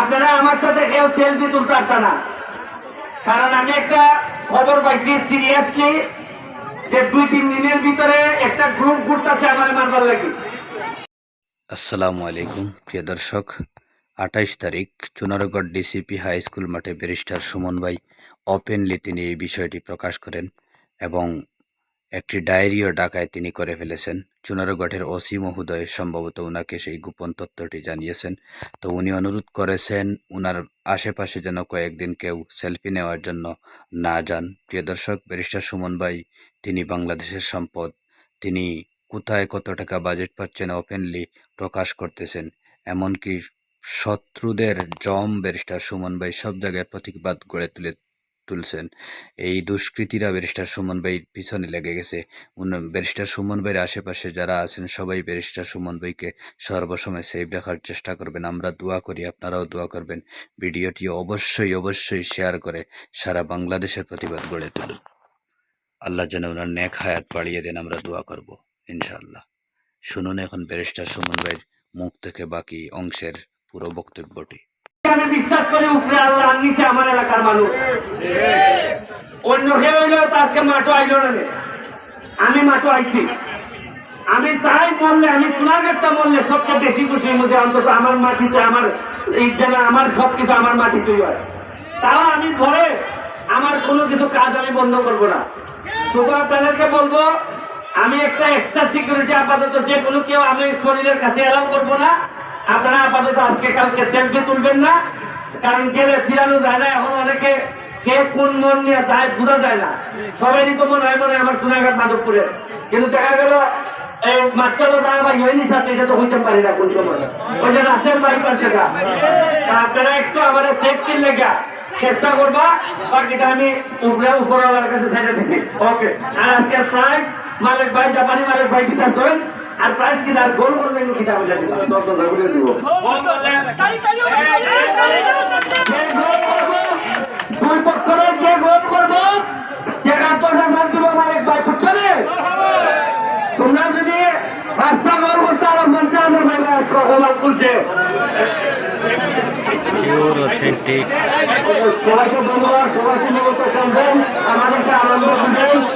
আপনারা আমার সাথে কেউ সেলফি তুলতে পারতেন না। কারণ আমি একটা খবর পাইছি সিরিয়াসলি যে দুই তিন দিনের ভিতরে একটা গ্রুপ ঘুরতেছে আমার মারবার আসসালামু আলাইকুম, প্রিয় দর্শক। আঠাইশ তারিখ, চুনারগড় ডিসিপি হাই স্কুল মাঠে ব্যারিস্টার সুমন ভাই ওপেনলি তিনি এই বিষয়টি প্রকাশ করেন এবং একটি ডায়েরিও ডাকায় তিনি করে ফেলেছেন। চুনারগড়ের ওসি মহোদয় সম্ভবত উনাকে সেই গোপন তথ্যটি জানিয়েছেন। তো উনি অনুরোধ করেছেন, উনার আশেপাশে যেন কয়েকদিন কেউ সেলফি নেওয়ার জন্য না যান। প্রিয় দর্শক, ব্যারিস্টার সুমন ভাই, তিনি বাংলাদেশের সম্পদ। তিনি কোথায় কত টাকা বাজেট পাচ্ছেন ওপেনলি প্রকাশ করতেছেন। এমনকি শত্রুদের জম ব্যারিস্টার সুমন ভাই সব জায়গায় প্রতিবাদ গড়ে তুলে তুলছেন। এই দুষ্কৃতীরা ব্যারিস্টার সুমন ভাইয়ের পিছনে লেগে গেছে। ব্যারিস্টার সুমন ভাইয়ের আশেপাশে যারা আছেন, সবাই ব্যারিস্টার সুমন ভাইকে সর্বসময় সেভ রাখার চেষ্টা করবেন। আমরা দোয়া করি, আপনারাও দোয়া করবেন। ভিডিওটি অবশ্যই অবশ্যই শেয়ার করে সারা বাংলাদেশের প্রতিবাদ গড়ে তুলুন। আল্লাহ যেন ওনার নেক হায়াত বাড়িয়ে দেন, আমরা দোয়া করব, ইনশাআল্লাহ। শুনুন এখন ব্যারিস্টার সুমন ভাইয়ের মুখ থেকে বাকি অংশের পুরো বক্তব্যটি। বিশ্বাস করি উপরে আল্লাহ আমার এলাকার মানুষ। অন্য কেউ তো আজকে মাঠও আইল না। আমি মাঠও আইছি। আমি চাই মরলে আমি সোনাগারটা মরলে সবচেয়ে বেশি খুশি মধ্যে অন্তত আমার মাটিতে, আমার এই যেন আমার সবকিছু আমার মাটিতেই হয়। তাও আমি পরে আমার কোনো কিছু কাজ আমি বন্ধ করব না। শুধু আপনাদেরকে বলব, আমি একটা এক্সট্রা সিকিউরিটি আপাতত যে কোনো কেউ আমি শরীরের কাছে অ্যালাউ করব না। আপনারা আপাতত আজকে কালকে সেলফি তুলবেন না। কারণ গেলে ফিরানো যায় না এখন অনেকে কে কোন মন নিয়ে যায় বোঝা যায় না। সবাইরই তো মনে হয় মনে হয় আমার সোনাঘাট মাধবপুরে কিন্তু দেখা গেল এই মাচ্চালো সাথে এটা তো হইতে পারি না কোন সময়। ওই যে রাসেল বাইপার সেটা আপনারা একটু আমার সেফটির লেগা চেষ্টা করবা বাকিটা আমি উপরে উপরওয়ালার কাছে ছেড়ে দিছি। ওকে আর আজকের প্রাইস মালিক ভাই জাপানি মালিক ভাই কিতা আর প্রাইস কিনা আর গোল করলে কিতা বুঝা দিবা যে গোল করব, দুই পক্ষের যে গোল করব টাকা দশ হাজার দিব মালিক ভাই বুঝছ রে? তোমরা যদি পাঁচটা গোল করতে আমার পঞ্চাশ হাজার ভাই সহমান খুলছে পিওর অথেন্টিক সবাইকে ধন্যবাদ সবাইকে নিয়মিত আমাদেরকে আনন্দ দিবেন